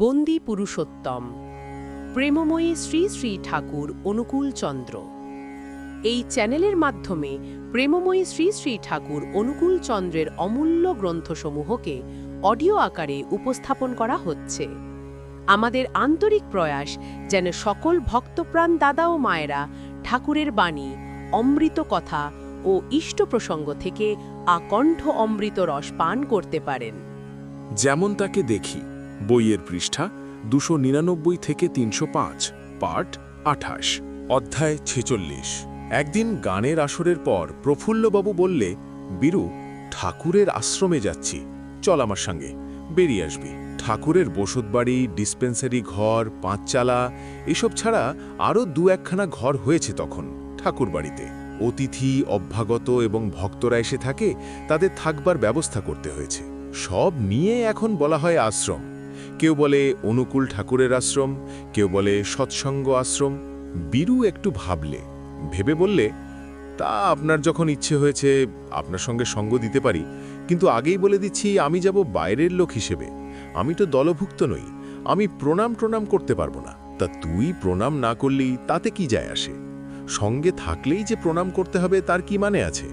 বন্দি পুরুষোত্তম। প্রেমময়ী শ্রী শ্রী ঠাকুর অনুকূল চন্দ্র। এই চ্যানেলের মাধ্যমে প্রেমময়ী শ্রী শ্রী ঠাকুর অনুকূল চন্দ্রের অমূল্য গ্রন্থসমূহকে অডিও আকারে উপস্থাপন করা হচ্ছে। আমাদের আন্তরিক প্রয়াস যেন সকল ভক্তপ্রাণ দাদা ও মায়েরা ঠাকুরের বাণী, অমৃত কথা ও ইষ্ট প্রসঙ্গ থেকে আকণ্ঠ অমৃত রস পান করতে পারেন। যেমন তাকে দেখি বইয়ের পৃষ্ঠা দুশো নিরানব্বই থেকে তিনশো পাঁচ পার্ট আঠাশ, অধ্যায় ছেচল্লিশ। একদিন গানের আসরের পর প্রফুল্লবাবু বললে, বীরু, ঠাকুরের আশ্রমে যাচ্ছি। চল আমার সঙ্গে, বেরিয়ে আসবি। ঠাকুরের বসতবাড়ি, ডিসপেন্সারি ঘর, পাঁচচালা, এসব ছাড়া আরও দু একখানা ঘর হয়েছে তখন ঠাকুর বাড়িতে অতিথি, অভ্যাগত এবং ভক্তরা এসে থাকে, তাদের থাকবার ব্যবস্থা করতে হয়েছে। সব নিয়ে এখন বলা হয় আশ্রম। কেউ বলে অনুকূল ঠাকুরের আশ্রম, কেউ বলে সৎসঙ্গ আশ্রম। বীরু একটু ভাবলে, ভেবে বললে, তা আপনার যখন ইচ্ছে হয়েছে, আপনার সঙ্গে সঙ্গ দিতে পারি। কিন্তু আগেই বলে দিচ্ছি আমি যাব বাইরের লোক হিসেবে। আমি তো দলভুক্ত নই, আমি প্রণাম প্রণাম করতে পারব না। তা তুই প্রণাম না করলেই তাতে কি যায় আসে? সঙ্গে থাকলেই যে প্রণাম করতে হবে, তার কি মানে আছে?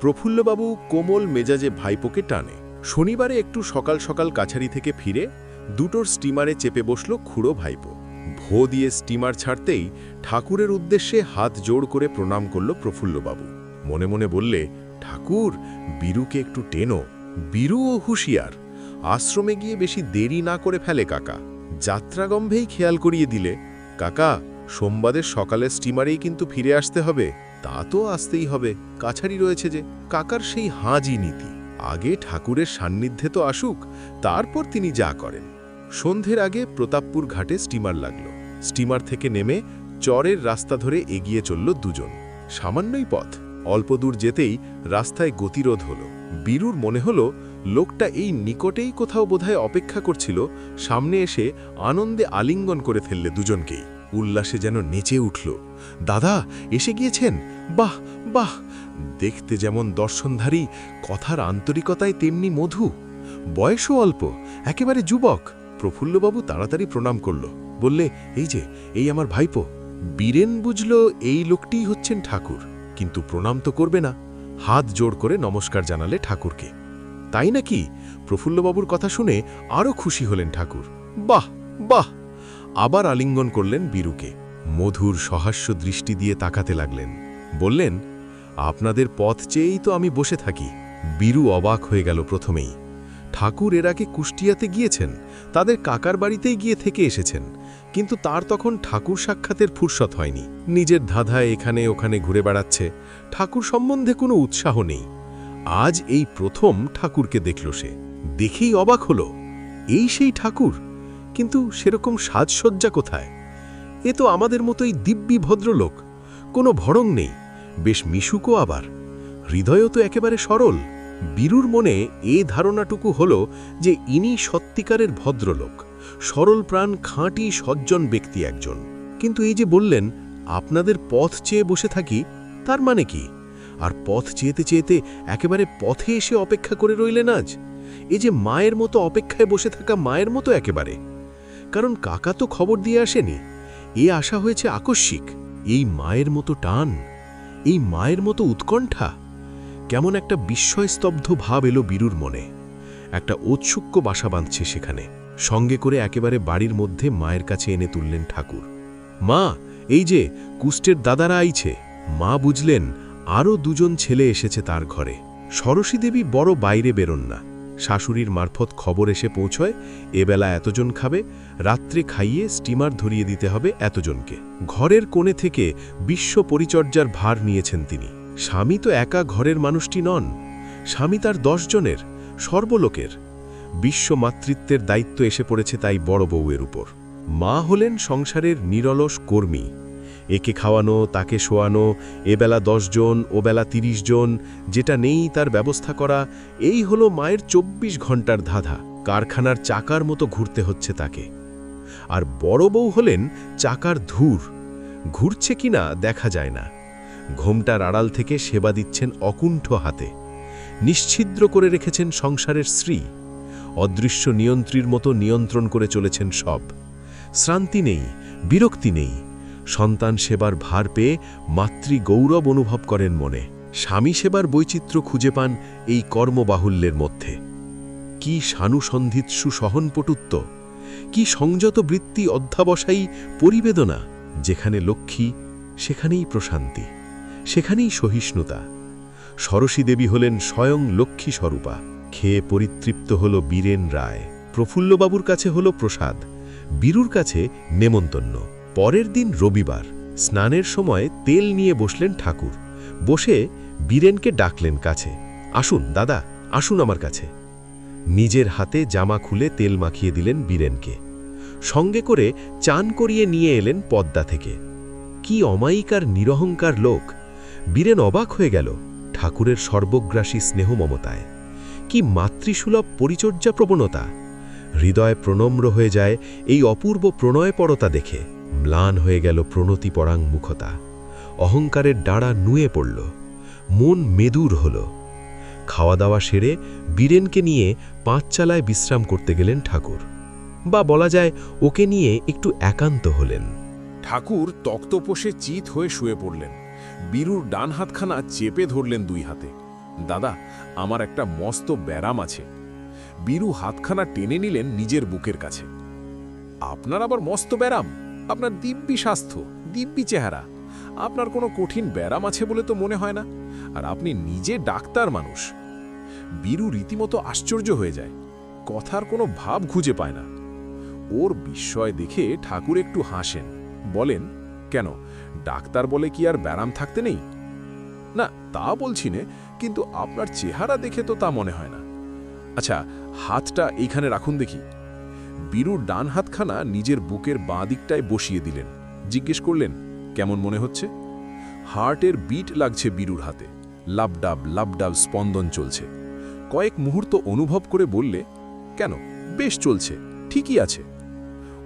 প্রফুল্লবাবু কোমল মেজাজে ভাইপোকে টানে। শনিবারে একটু সকাল সকাল কাছারি থেকে ফিরে দুটোর স্টিমারে চেপে বসল খুড়ো ভাইপো। ভো দিয়ে স্টিমার ছাড়তেই ঠাকুরের উদ্দেশ্যে হাত জোড় করে প্রণাম করল প্রফুল্লবাবু। মনে মনে বললে, ঠাকুর, বীরুকে একটু টেনো। বীরু ও হুঁশিয়ার। আশ্রমে গিয়ে বেশি দেরি না করে ফেলে কাকা। যাত্রাগম্ভেই খেয়াল করিয়ে দিলে। কাকা, সোমবারের সকালে স্টিমারেই কিন্তু ফিরে আসতে হবে। তা তো আসতেই হবে। কাছারি রয়েছে যে, কাকার সেই হাঁজি নীতি। আগে ঠাকুরের সান্নিধ্যে তো আসুক, তারপর তিনি যা করেন। সন্ধ্যের আগে প্রতাপপুর ঘাটে স্টিমার লাগল। স্টিমার থেকে নেমে চরের রাস্তা ধরে এগিয়ে চলল দুজন। সামান্যই পথ। অল্প দূর যেতেই রাস্তায় গতিরোধ হল। বীরুর মনে হল, লোকটা এই নিকটেই কোথাও বোধহয় অপেক্ষা করছিল, সামনে এসে আনন্দে আলিঙ্গন করে ফেললে দুজনকেই। উল্লাসে যেন নেচে উঠল। দাদা, এসে গিয়েছেন? বাহ বাহ! দেখতে যেমন দর্শনধারী, কথার আন্তরিকতায় তেমনি মধু। বয়সও অল্প, একেবারে যুবক। প্রফুল্লবাবু তাড়াতাড়ি প্রণাম করল। বললে, এই যে, এই আমার ভাইপো। বীরেন বুঝল এই লোকটিই হচ্ছেন ঠাকুর, কিন্তু প্রণাম তো করবে না। হাত জোড় করে নমস্কার জানালে ঠাকুরকে। তাই নাকি? প্রফুল্লবাবুর কথা শুনে আরও খুশি হলেন ঠাকুর। বাহ বাহ! আবার আলিঙ্গন করলেন বীরুকে। মধুর সহাস্য দৃষ্টি দিয়ে তাকাতে লাগলেন। বললেন, আপনাদের পথ চেয়েই তো আমি বসে থাকি। বীরু অবাক হয়ে গেল প্রথমেই। ঠাকুর এর আগে কুষ্টিয়াতে গিয়েছেন, তাদের কাকার বাড়িতেই গিয়ে থেকে এসেছেন, কিন্তু তার তখন ঠাকুর সাক্ষাতের ফুরসত হয়নি। নিজের ধাঁধায় এখানে ওখানে ঘুরে বেড়াচ্ছে, ঠাকুর সম্বন্ধে কোনো উৎসাহ নেই। আজ এই প্রথম ঠাকুরকে দেখল সে। দেখেই অবাক হল, এই সেই ঠাকুর? কিন্তু সেরকম সাজসজ্জা কোথায়? এ তো আমাদের মতোই দিব্যি ভদ্রলোক, কোনো ভড়ং নেই, বেশ মিশুকও আবার। হৃদয়ও তো একেবারে সরল। বীরুর মনে এ ধারণাটুকু হল যে ইনি সত্যিকারের ভদ্রলোক। সরল প্রাণ, খাঁটি, সজ্জন ব্যক্তি একজন। কিন্তু এই যে বললেন, আপনাদের পথ চেয়ে বসে থাকি, তার মানে কি? আর পথ চেয়েতে চেয়েতে একেবারে পথে এসে অপেক্ষা করে রইলেন আজ? এই যে মায়ের মতো অপেক্ষায় বসে থাকা মায়ের মতো একেবারে। কারণ কাকা তো খবর দিয়ে আসেনি। এ আশা হয়েছে আকস্মিক। এই মায়ের মতো টান, এই মায়ের মতো উৎকণ্ঠা। কেমন একটা বিস্ময়স্তব্ধ ভাব এলো বীরুর মনে। একটা ঔৎসুক্য বাসা বাঁধছে সেখানে। সঙ্গে করে একেবারে বাড়ির মধ্যে মায়ের কাছে এনে তুললেন ঠাকুর। মা, এই যে, কুষ্টের দাদারা আইছে। মা বুঝলেন, আরও দুজন ছেলে এসেছে তার ঘরে। সরসী দেবী বড় বাইরে বেরোন না। শাশুড়ির মারফত খবর এসে পৌঁছয়, এবেলা এতজন খাবে, রাত্রে খাইয়ে স্টিমার ধরিয়ে দিতে হবে এতজনকে। ঘরের কোণে থেকে বিশ্ব পরিচর্যার ভার নিয়েছেন তিনি। স্বামী তো একা ঘরের মানুষটি নন, স্বামী তার দশজনের সর্বলোকের। বিশ্ব মাতৃত্বের দায়িত্ব এসে পড়েছে তাই বড় বউয়ের উপর। মা হলেন সংসারের নিরলস কর্মী। একে খাওয়ানো, তাকে শোয়ানো এবেলা জন, ও বেলা তিরিশ জন, যেটা নেই তার ব্যবস্থা করা, এই হলো মায়ের ২৪ ঘণ্টার ধাঁধা। কারখানার চাকার মতো ঘুরতে হচ্ছে তাকে। আর বড় বউ হলেন চাকার ধূর। ঘুরছে কিনা দেখা যায় না। ঘোমটার আড়াল থেকে সেবা দিচ্ছেন অকুণ্ঠ হাতে। নিশ্ছিদ্র করে রেখেছেন সংসারের শ্রী অদৃশ্য নিয়ন্ত্রীর মতো নিয়ন্ত্রণ করে চলেছেন সব। শ্রান্তি নেই, বিরক্তি নেই। সন্তান সেবার ভার পেয়ে মাতৃ গৌরব অনুভব করেন মনে। স্বামী সেবার বৈচিত্র্য খুঁজে পান এই কর্মবাহুল্যের মধ্যে। কি সানুসন্ধিৎসু সহনপটুত্ব কি সংযত বৃত্তি অধ্যাবসায়ী পরিবেদনা, যেখানে লক্ষ্মী, সেখানেই প্রশান্তি। সেখানেই সহিষ্ণুতা। সরসী দেবী হলেন স্বয়ং লক্ষ্মী স্বরূপা। খেয়ে পরিতৃপ্ত হল বীরেন রায়। প্রফুল্লবাবুর কাছে হল প্রসাদ। বীরুর কাছে নেমন্তন্ন। পরের দিন রবিবার, স্নানের সময় তেল নিয়ে বসলেন ঠাকুর। বসে বীরেনকে ডাকলেন কাছে। আসুন, দাদা, আসুন আমার কাছে। নিজের হাতে জামা খুলে তেল মাখিয়ে দিলেন বীরেনকে। সঙ্গে করে চান করিয়ে নিয়ে এলেন পদ্মা থেকে। কি অমায়িকার, নিরহংকার লোক! বীরেন অবাক হয়ে গেল ঠাকুরের সর্বগ্রাসী স্নেহ মমতায় কি মাতৃসুলভ পরিচর্যা প্রবণতা হৃদয় প্রণম্র হয়ে যায় এই অপূর্ব প্রণয়পরতা দেখে। ম্লান হয়ে গেল প্রণতিপরাং মুখতা। অহংকারের ডাড়া নুয়ে পড়ল। মন মেদুর হল। খাওয়া দাওয়া সেরে বীরেনকে নিয়ে পাঁচচালায় বিশ্রাম করতে গেলেন ঠাকুর। বা বলা যায়, ওকে নিয়ে একটু একান্ত হলেন। ঠাকুর তক্তপোষে চিত হয়ে শুয়ে পড়লেন। বীরুর ডান হাতখানা চেপে ধরলেন দুই হাতে। দাদা, আমার একটা মস্ত ব্যারাম আছে। বীরু হাতখানা টেনে নিলেন নিজের বুকের কাছে। আপনার আবার মস্ত ব্যারাম? আপনার দিব্যি স্বাস্থ্য, দিব্যি চেহারা। আপনার কোনো কঠিন ব্যারাম আছে বলে তো মনে হয় না। আর আপনি নিজে ডাক্তার মানুষ। বীরু রীতিমতো আশ্চর্য হয়ে যায়। কথার কোনো ভাব খুঁজে পায় না। ওর বিস্ময় দেখে ঠাকুর একটু হাসেন। বলেন, কেন? ডাক্তার বলে কি আর ব্যারাম থাকতে নেই? না, তা বলছি নে, কিন্তু আপনার চেহারা দেখে তো তা মনে হয় না। আচ্ছা হাতটা এইখানে রাখুন দেখি। বীরুর ডান হাতখানা নিজের বুকের বাঁ দিকটায় বসিয়ে দিলেন। জিজ্ঞেস করলেন, কেমন মনে হচ্ছে? হার্টের বিট লাগছে বীরুর হাতে। লাবডাব লাবডাব স্পন্দন চলছে। কয়েক মুহূর্ত অনুভব করে বললে, কেন? বেশ চলছে, ঠিকই আছে।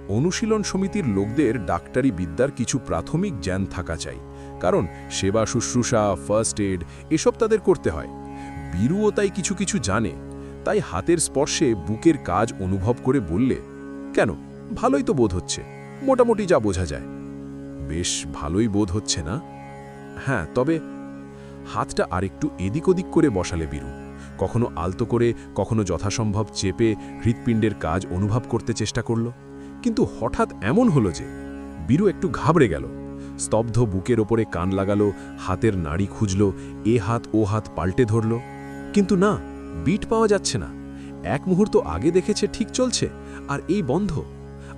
অনুশীলন সমিতির লোকদের ডাক্তারি বিদ্যার কিছু প্রাথমিক জ্ঞান থাকা চাই, কারণ সেবা শুশ্রূষা ফার্স্ট এড এসব তাদের করতে হয়। বীরুও তাই কিছু কিছু জানে, তাই হাতের স্পর্শে বুকের কাজ অনুভব করে বললে, কেন? ভালোই তো বোধ হচ্ছে, মোটামুটি যা বোঝা যায়। বেশ, ভালোই বোধ হচ্ছে না? হ্যাঁ তবে হাতটা আরেকটু এদিক ওদিক করে বসালে বীরু, কখনো আলতো করে, কখনো যথাসম্ভব চেপে হৃৎপিণ্ডের কাজ অনুভব করতে চেষ্টা করল। কিন্তু হঠাৎ এমন হলো যে বীরু একটু ঘাবড়ে গেল। স্তব্ধ বুকের ওপরে কান লাগালো, হাতের নাড়ি খুঁজল, এ হাত ও হাত পাল্টে ধরল। কিন্তু না, বিট পাওয়া যাচ্ছে না। এক মুহূর্ত আগে দেখেছে ঠিক চলছে, আর এই বন্ধ।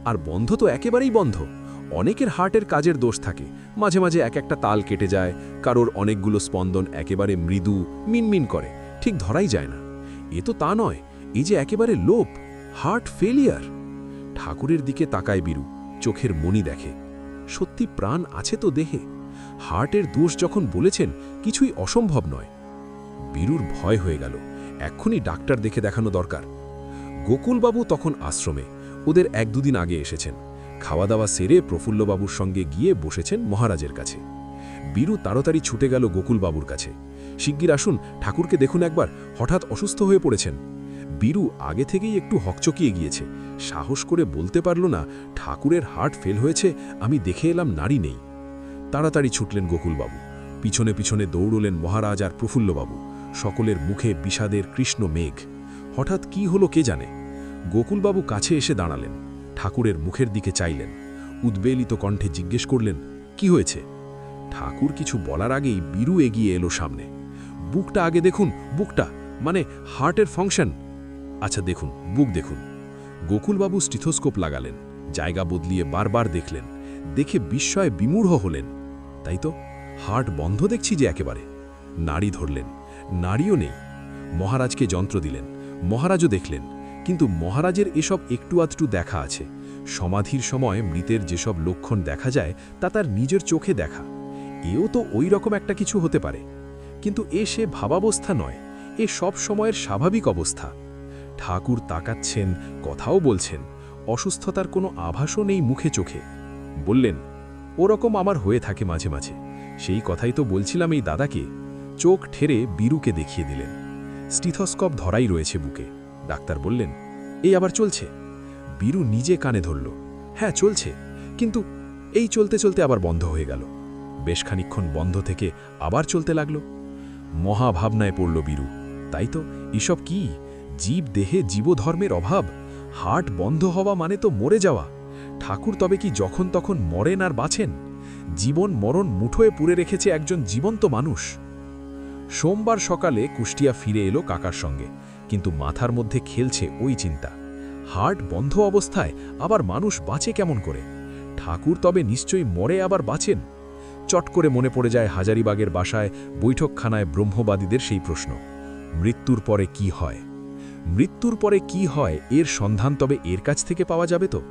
আর বন্ধ তো একেবারেই বন্ধ। অনেকের হার্টের কাজের দোষ থাকে। মাঝে মাঝে এক একটা তাল কেটে যায়। কারোর অনেকগুলো স্পন্দন একেবারে মৃদু, মিনমিন করে। ঠিক ধরাই যায় না। এ তো তা নয় এই যে একেবারে লোপ, হার্ট ফেলিয়ার। ঠাকুরের দিকে তাকায় বীরু, চোখের মনি দেখে। সত্যি প্রাণ আছে তো দেহে। হার্টের দোষ যখন বলেছেন, কিছুই অসম্ভব নয়। বীরুর ভয় হয়ে গেল। এক্ষুনি ডাক্তার দেখে দেখানো দরকার। গোকুলবাবু তখন আশ্রমে। ওদের এক দুদিন আগে এসেছেন। খাওয়া দাওয়া সেরে প্রফুল্লবাবুর সঙ্গে গিয়ে বসেছেন মহারাজের কাছে। বীরু তাড়াতাড়ি ছুটে গেল গোকুলবাবুর কাছে। শিগগির আসুন, ঠাকুরকে দেখুন একবার। হঠাৎ অসুস্থ হয়ে পড়েছেন। বীরু আগে থেকেই একটু হকচকিয়ে গিয়েছে। সাহস করে বলতে পারল না, ঠাকুরের হার্ট ফেল হয়েছে, আমি দেখে এলাম নারী নেই। তাড়াতাড়ি ছুটলেন গোকুলবাবু। পিছনে পিছনে দৌড়লেন মহারাজ আর প্রফুল্লবাবু। সকলের মুখে বিষাদের কৃষ্ণ মেঘ। হঠাৎ কি হলো কে জানে? গোকুলবাবু কাছে এসে দাঁড়ালেন। ঠাকুরের মুখের দিকে চাইলেন। উদ্বেলিত কণ্ঠে জিজ্ঞেস করলেন, কি হয়েছে? ঠাকুর কিছু বলার আগেই বীরু এগিয়ে এলো সামনে। বুকটা আগে দেখুন, বুকটা মানে হার্টের ফাংশন। আচ্ছা দেখুন বুক দেখুন। গোকুলবাবু স্টিথোস্কোপ লাগালেন, জায়গা বদলিয়ে বারবার দেখলেন, দেখে বিস্ময়ে বিমূঢ় হলেন। তাই তো হার্ট বন্ধ দেখছি যে একেবারে। নাড়ি ধরলেন, নাড়িও নেই। মহারাজকে যন্ত্র দিলেন, মহারাজও দেখলেন, কিন্তু মহারাজের এসব একটু আধটু দেখা আছে। সমাধির সময় মৃতের যেসব লক্ষণ দেখা যায়, তা তার নিজের চোখে দেখা। এও তো ওই রকম একটা কিছু হতে পারে। কিন্তু এ সে ভাবাবস্থা নয়, এ সব সময়ের স্বাভাবিক অবস্থা। ঠাকুর তাকাচ্ছেন, কথাও বলছেন। অসুস্থতার কোনো আভাসও নেই মুখে চোখে। বললেন, ওরকম আমার হয়ে থাকে মাঝে মাঝে। সেই কথাই তো বলছিলাম এই দাদাকে। চোখ ঠেরে বীরুকে দেখিয়ে দিলেন। স্টিথস্কপ ধরাই রয়েছে বুকে। ডাক্তার বললেন, এই আবার চলছে? বীরু নিজে কানে ধরল হ্যাঁ চলছে। কিন্তু এই চলতে চলতে আবার বন্ধ হয়ে গেল। বেশ খানিক্ষণ বন্ধ থেকে আবার চলতে লাগল। মহাভাবনায় পড়ল বীরু, তাই তো? এসব কি? জীব দেহে জীবধর্মের অভাব হার্ট বন্ধ হওয়া মানে তো মরে যাওয়া। ঠাকুর তবে কি যখন তখন মরেন আর বাঁচেন? জীবন মরণ মুঠোয় পুরে রেখেছে একজন জীবন্ত মানুষ। সোমবার সকালে কুষ্টিয়া ফিরে এলো কাকার সঙ্গে, কিন্তু মাথার মধ্যে খেলছে ওই চিন্তা। হার্ট বন্ধ অবস্থায় আবার মানুষ বাঁচে কেমন করে? ঠাকুর তবে নিশ্চয়ই মরে আবার বাঁচেন। চট করে মনে পড়ে যায় হাজারিবাগের বাসায় বৈঠকখানায় ব্রহ্মবাদীদের সেই প্রশ্ন, মৃত্যুর পরে কি হয়? মৃত্যুর পরে কি হয়, এর সন্ধান তবে এর কাছ থেকে পাওয়া যাবে তো?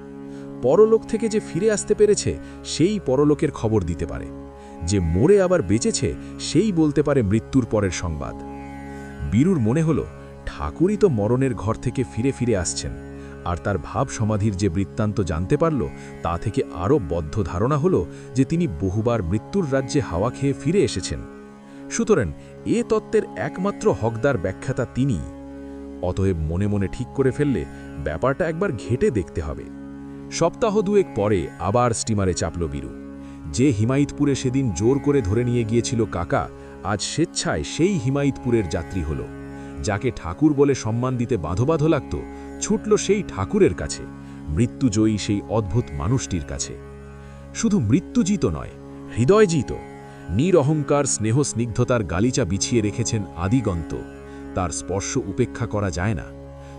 পরলোক থেকে যে ফিরে আসতে পেরেছে, সেই পরলোকের খবর দিতে পারে। যে মরে আবার বেঁচেছে, সেই বলতে পারে মৃত্যুর পরের সংবাদ। বীরুর মনে হল, ঠাকুরই তো মরণের ঘর থেকে ফিরে ফিরে আসছেন। আর তার ভাব সমাধির যে বৃত্তান্ত জানতে পারল, তা থেকে আরও বদ্ধ ধারণা হল যে তিনি বহুবার মৃত্যুর রাজ্যে হাওয়া খেয়ে ফিরে এসেছেন। সুতরাং এ তত্ত্বের একমাত্র হকদার ব্যাখ্যাতা তিনিই। অতএব মনে মনে ঠিক করে ফেললে ব্যাপারটা একবার ঘেটে দেখতে হবে। সপ্তাহ দুয়েক পরে আবার স্টিমারে চাপল বীরু। যে হিমায়তপুরে সেদিন জোর করে ধরে নিয়ে গিয়েছিল কাকা, আজ স্বেচ্ছায় সেই হিমায়তপুরের যাত্রী হল। যাকে ঠাকুর বলে সম্মান দিতে বাঁধো বাঁধো লাগত, ছুটল সেই ঠাকুরের কাছে, মৃত্যুজয়ী সেই অদ্ভুত মানুষটির কাছে। শুধু মৃত্যুজিত নয়, হৃদয়জিত, নিরহংকার স্নেহ স্নিগ্ধতার গালিচা বিছিয়ে রেখেছেন আদিগন্ত। তার স্পর্শ উপেক্ষা করা যায় না।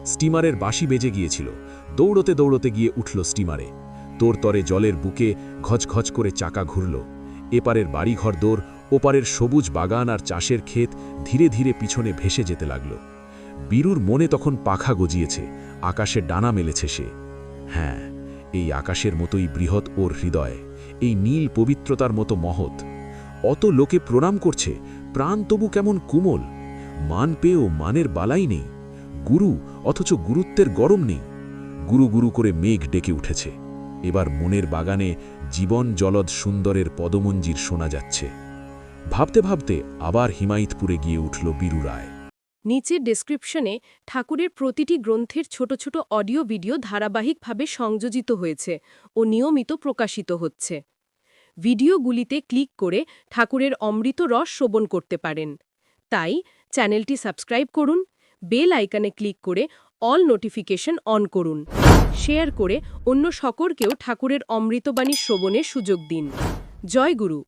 স্টিমারের বাঁশি বেজে গিয়েছিল। দৌড়তে দৌড়তে গিয়ে উঠল স্টিমারে। তোর তরে জলের বুকে ঘচঘচ করে চাকা ঘুরল। এপারের বাড়িঘর দৌড় ওপারের সবুজ বাগান আর চাষের ক্ষেত ধীরে ধীরে পিছনে ভেসে যেতে লাগল। বীরুর মনে তখন পাখা গজিয়েছে। আকাশে ডানা মেলেছে সে। হ্যাঁ এই আকাশের মতোই বৃহৎ ওর হৃদয়। এই নীল পবিত্রতার মতো মহৎ। অত লোকে প্রণাম করছে। প্রাণ তবু কেমন কুমল। মান পেয়েও মানের বালাই নেই, গুরু অথচ গুরুত্বের গরম নেই। গুরু গুরু করে মেঘ ডেকে উঠেছে। এবার মনের বাগানে জীবন জলদ সুন্দরের পদমঞ্জির শোনা যাচ্ছে। ভাবতে ভাবতে আবার হিমায়তপুরে গিয়ে উঠল বীরু রায়। নিচের ডেসক্রিপশনে ঠাকুরের প্রতিটি গ্রন্থের ছোট ছোট অডিও ভিডিও ধারাবাহিকভাবে সংযোজিত হয়েছে ও নিয়মিত প্রকাশিত হচ্ছে। ভিডিওগুলিতে ক্লিক করে ঠাকুরের অমৃত রস শ্রবণ করতে পারেন। তাই চ্যানেলটি সাবস্ক্রাইব করুন, বেল আইকনে ক্লিক করে অল নোটিফিকেশন অন করুন। শেয়ার করে অন্য সকলকেও ঠাকুরের অমৃতবাণী শ্রবণের সুযোগ দিন। জয় গুরু।